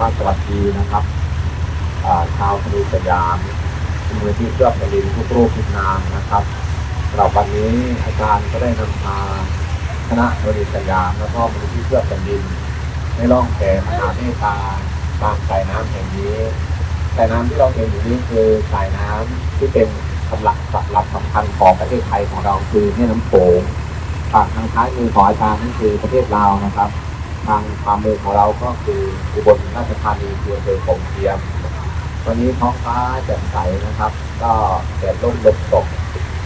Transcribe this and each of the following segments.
ว่าสวัสดีนะครับอ่าชาวพนุสยามมูลที่เพื่อแผ่นดินทุกรูปทุกนามนะครับสำหรับวันนี้อาจารย์ก็ได้นำพาคณะพนุสยามแล้วก็มูลที่เพื่อแผ่นดินในร่องแก่มหาเมตตาบางสายน้ำแห่งนี้สายน้ำที่เราเห็นอยู่นี้คือสายน้ำที่เป็นสำหลักหลักสำคัญของประเทศไทยของเราคือแม่น้ำโขงฝั่งทางซ้ายมือของอาจารย์นั่นคือประเทศลาวนะครับ ทางความมือของเราก็คืออุบลราชธานีคืออำเภอคงเทียมวันนี้ท้องฟ้าแจ่มใสนะครับ ก็แดดร่มลมตก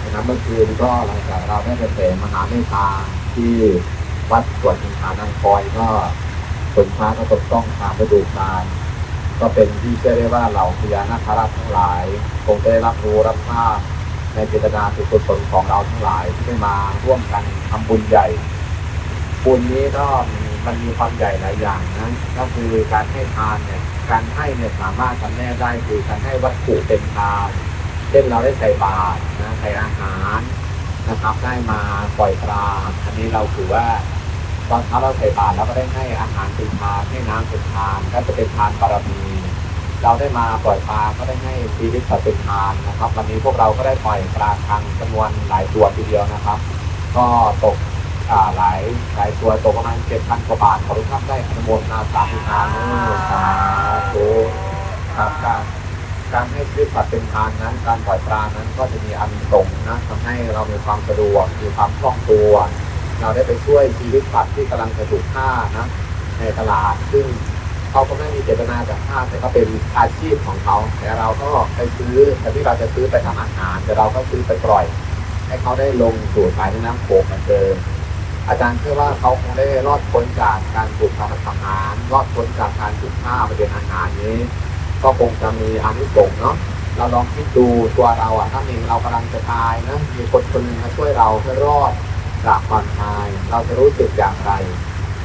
นะครับเมื่อคืนก็หลังจากเราได้ไปเสมหาเมตตาที่วัดสวนหินผานังคอยก็ฝนฟ้าก็ตกต้องตามฤดูกาลก็เป็นที่เชื่อได้ว่าเหล่าพญานาคราชทั้งหลาย คงได้รับรู้รับทราบในเจตนาสุกุศลของเราทั้งหลายที่ได้มาร่วมกันทำบุญใหญ่ บุญนี้ก็มี มันมีความใหญ่หลายอย่างนะก็คือการให้ทานเนี่ย การให้เนี่ยสามารถทำแน่ได้คือการให้วัตถุเป็นทานเช่นเราได้ใส่บาตรนะใส่อาหารนะครับได้มาปล่อยปลาอันนี้เราถือว่าตอนเช้าเราใส่บาตรเราก็ได้ให้อาหารเป็นทานให้น้ำเป็นทานก็จะเป็นทานบารมี เราได้มาปล่อยปลาก็ได้ให้ชีวิตสัตว์เป็นทานนะครับ วันนี้พวกเราก็ได้ปล่อยปลาครังจำนวนหลายตัวทีเดียวนะครับ ก็ตก อ่าหลายหลายตัวตกประมาณเจ็ดพันกว่าบาทขอทุกท่านได้อนุโมทนาสาธุทานสาธุครับการการให้ชีวิตสัตว์เป็นทานนั้น การปล่อยปลานั้นก็จะมีอันสงนะทำให้เรามีความสะดวกมีความคล่องตัว เราได้ไปช่วยชีวิตสัตว์ที่กำลังจะถูกฆ่านะในตลาดซึ่งเขาก็ไม่มีเจตนาจะฆ่าแต่ก็เป็นอาชีพของเขาแต่เราก็ไปซื้อแต่ที่เราจะซื้อไปทำอาหารแต่เราก็ซื้อไปปล่อย ให้เขาได้ลงสู่สายน้ำโขงเหมือนเดิม อาจารย์เชื่อว่าเขาคงได้รอดพ้นจากการถูกทำอาหารรอดพ้นจากการถูกฆ่าไปเป็นอาหารนี้ ก็คงจะมีอานิสงส์เนาะเราลองคิดดูตัวเราอะถ้ามีเรากำลังจะตายนะมีคนคนหนึ่งมาช่วยเราเพื่อรอดจากความตาย เราจะรู้สึกอย่างไร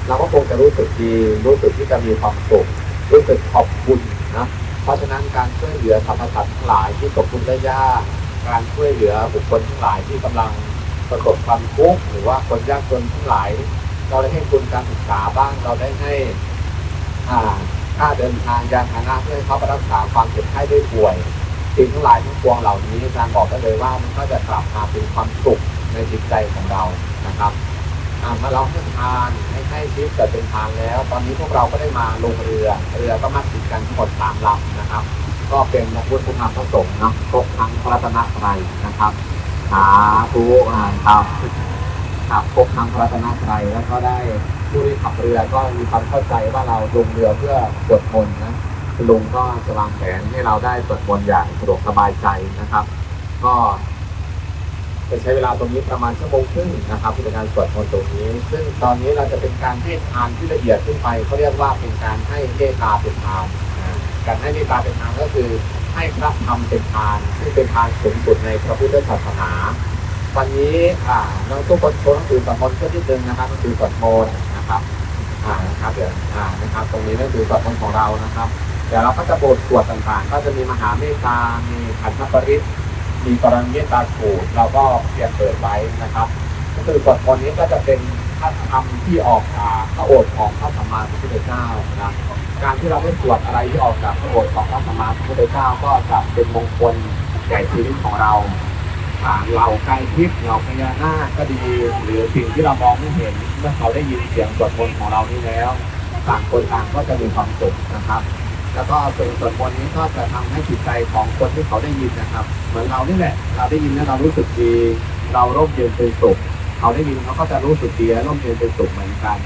เราก็คงจะรู้สึกดีรู้สึกที่จะมีความสุขรู้สึกขอบคุณนะเพราะฉะนั้นการช่วยเหลือสรรพสัตว์ทั้งหลายที่ตกทุกข์ได้ยากการช่วยเหลือบุคคลทั้งหลายที่กำลัง ประสบความทุกข์หรือว่าคนยากจนทั้งหลาย เราได้ให้ทุนการศึกษาบ้างเราได้ให้ค่าเดินทางยานพาหนะเพื่อให้เขาไปรักษาความเจ็บไข้ได้ป่วยสิ่งทั้งหลายทั้งปวงเหล่านี้อาจารย์บอกได้เลยว่ามันก็จะกลับมาเป็นความสุขในจิตใจของเรานะครับอ่าเมื่อเราให้ทานให้ให้ชีวิตเกิดเป็นทานแล้ว ตอนนี้พวกเราก็ได้มาลงเรือ เรือก็มาติดกันทั้งหมดสามลำนะครับ ก็เป็นพระพุทธธรรมพระสงฆ์เนาะครบทั้งพระรัตนตรัยนะครับ สาธุอ่าครับขับพบทางพระรัตนตรัยแล้วก็ได้ผู้ที่ขับเรือก็มีความเข้าใจว่าเราลงเรือเพื่อสวดมนต์นะลุงก็จะวางแผนให้เราได้สวดมนต์อย่างสะดวกสบายใจนะครับ ก็จะใช้เวลาตรงนี้ประมาณชั่วโมงครึ่งนะครับในการสวดมนต์ตรงนี้ ซึ่งตอนนี้เราจะเป็นการให้ทานที่ละเอียดขึ้นไปเขาเรียกว่าเป็นการให้เมตตาเป็นทานการให้เมตตาเป็นทานก็คือ ให้พระธรรมเป็นทาน ซึ่งเป็นทานสูงสุดในพระพุทธศาสนา วันนี้อ่าน้องทุกคนโชว์หนังสือสวดมนต์เพื่อที่หนึ่งนะครับหนังสือสวดมนต์นะครับอ่านะครับเดี๋ยวอ่านะครับ ตรงนี้หนังสือสวดมนต์ของเรานะครับเดี๋ยวเราก็จะบทสวดต่างๆ ก็จะมีมหาเมตตา มีขันธปริศมีปรมเมตตาสูตรเราก็เพียรเปิดไว้นะครับหนังสือสวดมนต์นี้ก็จะเป็น พระธรรมที่ออกจากพระโอษฐ์ของพระสัมมาสัมพุทธเจ้านะการที่เราได้สวดอะไรที่ออกจากพระโอษฐ์ของพระสัมมาสัมพุทธเจ้าก็จะเป็นมงคลใหญ่ชีวิตของเราอ่าเราไกลทิพย์เราพญานาคก็ดี หรือสิ่งที่เรามองไม่เห็นเมื่อเขาได้ยินเสียงสวดมนต์ของเรานี้แล้วต่างคนต่างก็จะมีความสุขนะครับ แล้วก็เป็นสวดมนต์นี้ก็จะทำให้จิตใจของคนที่เขาได้ยินนะครับ เหมือนเรานี่แหละ เราได้ยินแล้วเรารู้สึกดี เราร่มเย็นเป็นสุข เขาได้ยินเขาก็จะรู้สึกดีและร่มเย็นเป็นสุขเหมือนกัน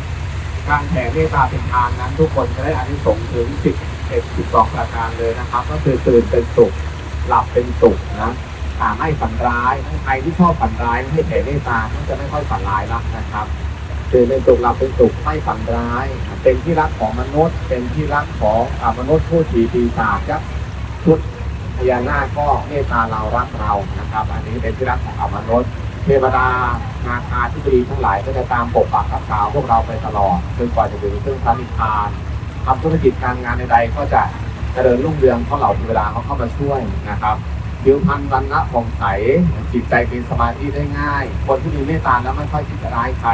การแผ่เมตตาเป็นทานนั้น ทุกคนจะได้อานิสงส์ถึงสิบเอ็ดสิบสองประการเลยนะครับ ก็คือตื่นเป็นสุข หลับเป็นสุขนะอ่าไม่ฝันร้ายใครที่ชอบฝันร้ายให้แผ่เมตตาก็จะไม่ค่อยฝันร้ายละนะครับตื่นเป็นสุขหลับเป็นสุขไม่ฝันร้าย เป็นที่รักของมนุษย์ เป็นที่รักของอมนุษย์ผู้ผีปีศาจครับชุดพญานาคก็เมตตาเรารักเรานะครับ อันนี้เป็นที่รักของอมนุษย์ เทวดานาคาที่ดีทั้งหลายก็จะตามปกปักรักษาพวกเราไปตลอดจนกว่าจะถึงซึ่องพระนิพพานทำธุรกิจการงานใดๆก็จะเจริญรุ่งเรืองเพราะเหล่าเทวดาเขาเข้ามาช่วยนะครับผิวพรรณวันณะผ่องใสจิตใจเป็นสมาธิได้ง่าย คนที่มีเมตตาแล้วไม่ค่อยคิดร้ายใคร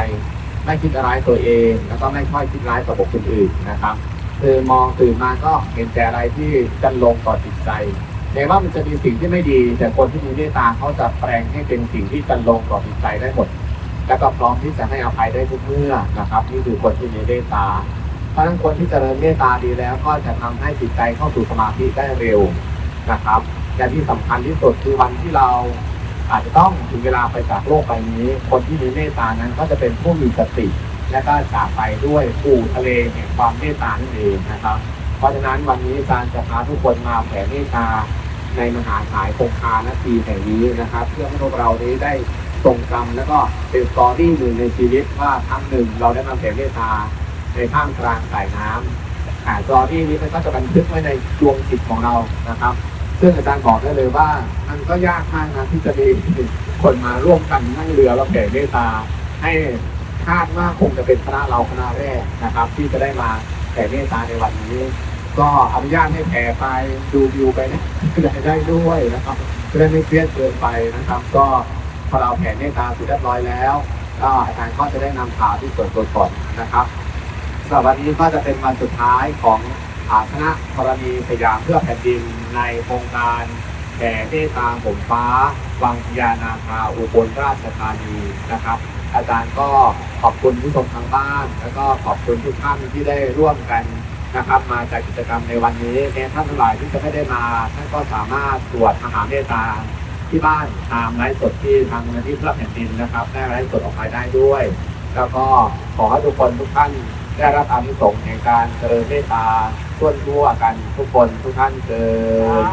ไม่คิดร้ายตัวเอง แล้วก็ไม่ค่อยคิดร้ายต่อบุคคลอื่นนะครับคือมองตื่นมาก็เห็นแต่อะไรที่จันลงต่อจิตใจ แม้ว่ามันจะมีสิ่งที่ไม่ดี แต่คนที่มีเมตตาเขาจะแปลงให้เป็นสิ่งที่จันลงต่อจิตใจได้หมด แล้วก็พร้อมที่จะให้อภัยได้ทุกเมื่อนะครับ นี่คือคนที่มีเมตตา เพราะฉะนั้นคนที่เจริญเมตตาดีแล้ว ก็จะทำให้จิตใจเข้าสู่สมาธิได้เร็วนะครับและที่สำคัญที่สุดคือวันที่เราอาจจะต้องถึงเวลาไปจากโลกใบนี้ คนที่มีเมตตานั้นก็จะเป็นผู้มีสติ และก็จากไปด้วยปูทะเลแห่งความเมตตานั่นเองนะครับ เพราะฉะนั้นวันนี้อาจารย์จะพาทุกคนมาแผ่เมตตาในมหาสายคงคานาทีแห่งนี้นะครับ เพื่อให้พวกเรานี้ได้ทรงจำแล้วก็เป็นสตอรี่หนึ่งในชีวิตว่าครั้งหนึ่งเราได้มาแผ่เมตตาในท่ามกลางสายน้ำอ่าสตอรี่นี้มันก็จะบันทึกไว้ในดวงจิตของเรานะครับซึ่งอาจารย์บอกได้เลยว่ามันก็ยากมากนะที่จะมีคนมาร่วมกันนั่งเรือแล้วแผ่เมตตาให้คาดว่าคงจะเป็นคณะเราคณะแรกนะครับ ที่จะได้มา แผ่เมตตาในวันนี้ ก็อนุญาตให้แผ่ไปดูวิวไปนะได้ได้ด้วยนะครับจะได้ไม่เครียดเกินไปนะครับ ก็พอเราแผ่เมตตาเสร็จเรียบร้อยแล้วก็อาจารย์ก็จะได้นำข่าวที่ส่วนตัวก่อนนะครับสำหรับวันนี้ก็จะเป็นวันสุดท้ายของอาคณะธรณีสยามเพื่อแผ่นดินในโครงการแผ่เมตตาผมฟ้า วังพญานาคาอุบลราชธานีนะครับ อาจารย์ก็ขอบคุณผู้ชมทางบ้าน แล้วก็ขอบคุณทุกท่านที่ได้ร่วมกันนะครับ มาจากกิจกรรมในวันนี้แม้ท่านทั้งหลายที่จะไม่ได้มาท่านก็สามารถตรวจมหาเมตตาที่บ้านตามไลฟ์สดที่ทางมูลนิธิเพื่อแผ่นดินนะครับ ได้ไลฟ์สดออกไปได้ด้วย แล้วก็ขอให้ทุกคนทุกท่านได้รับอานิสงส์แห่งการเจริญเมตตาทั่วทั่วกันทุกคนทุกท่านเกิน